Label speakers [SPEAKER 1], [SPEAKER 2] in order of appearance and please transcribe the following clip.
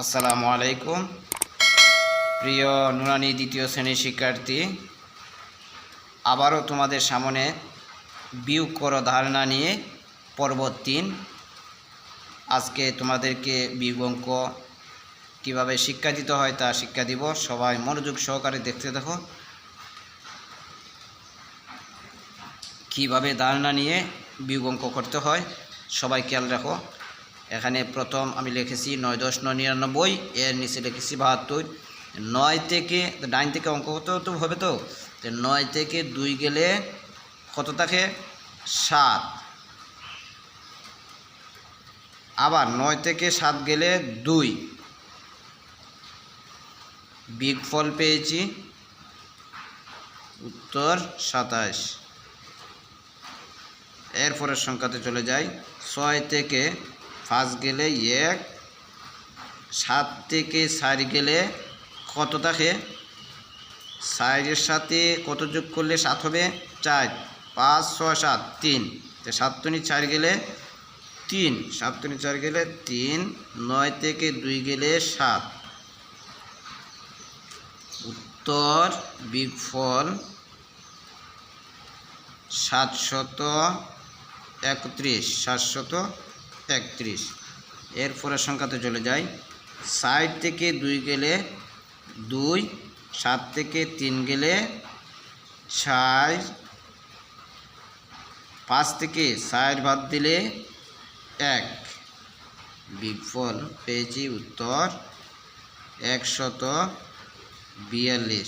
[SPEAKER 1] আসসালামু আলাইকুম। প্রিয় নুরানি দ্বিতীয় শ্রেণির শিক্ষার্থী, আবারও তোমাদের সামনে বিয়োগ করো ধারণা নিয়ে পর্ব তিন। আজকে তোমাদেরকে বিয়োগ অঙ্ক কীভাবে শিক্ষা দিতে হয় তা শিক্ষা দিব। সবাই মনোযোগ সহকারে দেখতে দেখো কীভাবে ধারণা নিয়ে বিয়োগ অঙ্ক করতে হয় সবাই খেয়াল রাখো। এখানে প্রথম আমি লিখেছি নয় দশ, নয় নিরানব্বই, এর নিচে লিখেছি বাহাত্তর। নয় থেকে ডাইন থেকে অঙ্ক কত তো হবে তো নয় থেকে দুই গেলে কত থাকে? সাত। আবার নয় থেকে সাত গেলে দুই। বিগ ফল পেয়েছি। উত্তর সাতাশ। এরপরের সংখ্যাতে চলে যাই। ছয় থেকে পাঁচ গেলে এক, সাত থেকে চার গেলে কত থাকে? চারের সাথে কত যোগ করলে সাত হবে? চার, পাঁচ, ছয়, সাত, তিন। তো সাতটনি চার গেলে তিন সাতটনি চার গেলে তিন, নয় থেকে দুই গেলে সাত। উত্তর বিগফল সাতশত একত্রিশ, সাতশত একত্রিশ। এরপরে সংখ্যাতে চলে যাই ষাট থেকে দুই গেলে দুই, সাত থেকে তিন গেলে ষাট পাঁচ থেকে ষাট বাদ দিলে এক। বিগফল পেয়েছি উত্তর একশত বিয়াল্লিশ।